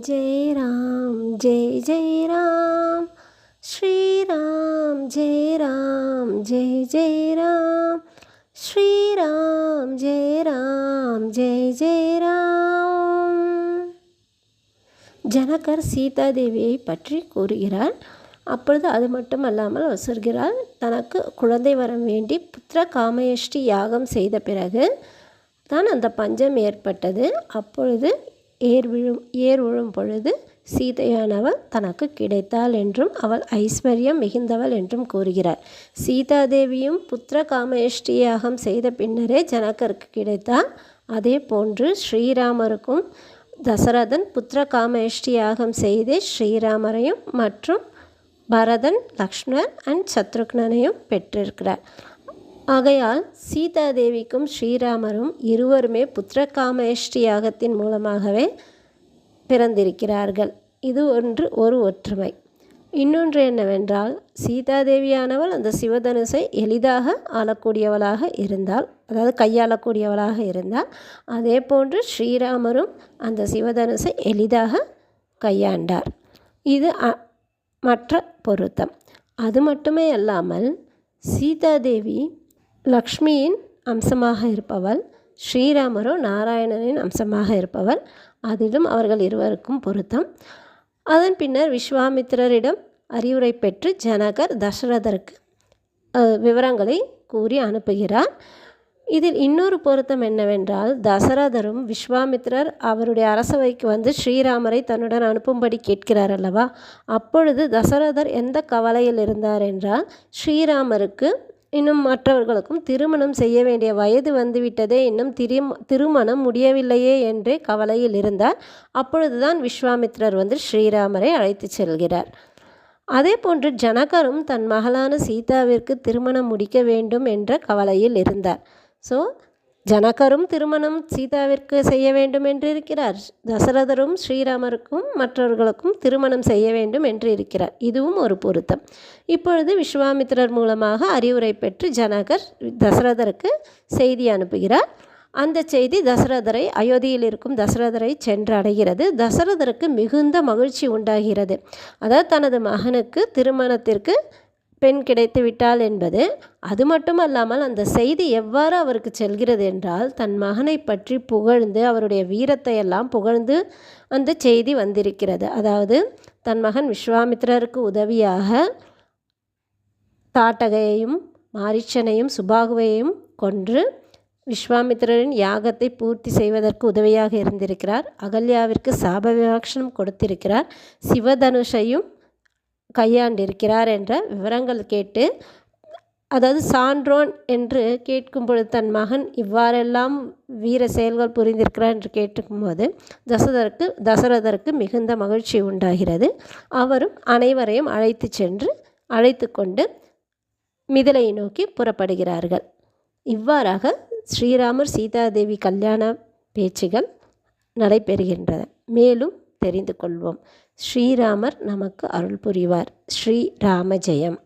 ஜெய் ராம் ஜெய் ஜெய் ராம் ஸ்ரீராம் ஜெய் ராம் ஜெய் ஜெய் ராம் ஸ்ரீராம் ஜெய ராம் ஜெய் ஜெய் ராம் ஜனகர் சீதாதேவியை பற்றி கூறுகிறார். அப்பொழுது அது மட்டும் அல்லாமல் சொல்கிறார் தனக்கு குழந்தை வரம் வேண்டி புத்திர காமயஷ்டி யாகம் செய்த பிறகு தான் அந்த பஞ்சம் ஏற்பட்டது. அப்பொழுது ஏர் விழும் ஏர் விழும் பொழுது சீதையானவள் தனக்கு கிடைத்தாள் என்றும் அவள் ஐஸ்வர்யம் மிகுந்தவள் என்றும் கூறுகிறார். சீதாதேவியும் புத்திர காமேஷ்டியாகம் செய்த பின்னரே ஜனகருக்கு கிடைத்தாள். அதே போன்று ஸ்ரீராமருக்கும் தசரதன் புத்திர காமேஷ்டியாகம் செய்து ஸ்ரீராமரையும் மற்றும் பரதன் லக்ஷ்மணன் அண்ட் சத்ருக்னனையும் பெற்றிருக்கிறார். ஆகையால் சீதாதேவிக்கும் ஸ்ரீராமரும் இருவருமே புத்திரகாமேஷ்டி யாகத்தின் மூலமாகவே பிறந்திருக்கிறார்கள். இது ஒன்று ஒரு ஒற்றுமை. இன்னொன்று என்னவென்றால் சீதாதேவியானவள் அந்த சிவதனுசை எளிதாக ஆளக்கூடியவளாக இருந்தால் அதாவது கையாளக்கூடியவளாக இருந்தால் அதே போன்று ஸ்ரீராமரும் அந்த சிவதனுசை எளிதாக கையாண்டார். இது மற்ற பொருத்தம். அது மட்டுமே அல்லாமல் சீதாதேவி லக்ஷ்மியின் அம்சமாக இருப்பவள் ஸ்ரீராமரோ நாராயணனின் அம்சமாக இருப்பவர் அதிலும் அவர்கள் இருவருக்கும் பொருத்தம். அதன் பின்னர் விஸ்வாமித்திரரிடம் அறிவுரை பெற்று ஜனகர் தசரதருக்கு விவரங்களை கூறி அனுப்புகிறார். இதில் இன்னொரு பொருத்தம் என்னவென்றால் தசரதரும் விஸ்வாமித்ரர் அவருடைய அரசவைக்கு வந்து ஸ்ரீராமரை தன்னுடன் அனுப்பும்படி கேட்கிறார் அல்லவா அப்பொழுது தசரதர் எந்த கவலையில் இருந்தார் என்றால் ஸ்ரீராமருக்கு இன்னும் மற்றவர்களுக்கும் திருமணம் செய்ய வேண்டிய வயது வந்துவிட்டதே. இன்னும் திரும் திருமணம் முடியவில்லையே என்றே கவலையில் இருந்தார். அப்பொழுதுதான் விஸ்வாமித்ரர் வந்து ஸ்ரீராமரை அழைத்து செல்கிறார். அதே போன்று ஜனகரும் தன் மகளான சீதாவிற்கு திருமணம் முடிக்க வேண்டும் என்ற கவலையில் இருந்தார். ஸோ ஜனகரும் திருமணம் சீதாவிற்கு செய்ய வேண்டும் என்று இருக்கிறார். தசரதரும் ஸ்ரீராமருக்கும் மற்றவர்களுக்கும் திருமணம் செய்ய வேண்டும் என்று இருக்கிறார். இதுவும் ஒரு பொருத்தம். இப்பொழுது விஸ்வாமித்திரர் மூலமாக அறிவுரை பெற்று ஜனகர் தசரதருக்கு செய்தி அனுப்புகிறார். அந்த செய்தி தசரதரை அயோத்தியில் இருக்கும் தசரதரை சென்றடைகிறது தசரதருக்கு மிகுந்த மகிழ்ச்சி உண்டாகிறது. அதாவது தனது மகனுக்கு திருமணத்திற்கு பெண் கிடைத்து விட்டாள் என்பது அது மட்டுமல்லாமல் அந்த செய்தி எவ்வாறு அவருக்கு செல்கிறது என்றால் தன் மகனை பற்றி புகழ்ந்து அவருடைய வீரத்தை எல்லாம் புகழ்ந்து அந்த செய்தி வந்திருக்கிறது. அதாவது தன் மகன் விஸ்வாமித்திரருக்கு உதவியாக தாட்டகையையும் மாரிச்சனையும் சுபாகுவையும் கொன்று விஸ்வாமித்திரரின் யாகத்தை பூர்த்தி செய்வதற்கு உதவியாக இருந்திருக்கிறார். அகல்யாவிற்கு சாப விவாக்ஷனம் கொடுத்திருக்கிறார். சிவதனுஷையும் கையாண்டிருக்கிறார் என்ற விவரங்கள் கேட்டு அதாவது சான்றோன் என்று கேட்கும் பொழுது தன் மகன் இவ்வாறெல்லாம் வீர செயல்கள் புரிந்திருக்கிறார் என்று கேட்டுக்கும்போது தசரதற்கு தசரதருக்கு மிகுந்த மகிழ்ச்சி உண்டாகிறது. அவரும் அனைவரையும் அழைத்து சென்று அழைத்து கொண்டு மிதிலையை நோக்கி புறப்படுகிறார்கள். இவ்வாறாக ஸ்ரீராமர் சீதாதேவி கல்யாண பேச்சுகள் நடைபெறுகின்றன. மேலும் தெரிந்து கொள்வோம். ஸ்ரீராமர் நமக்கு அருள் புரிவார். ஸ்ரீ ராமஜெயம்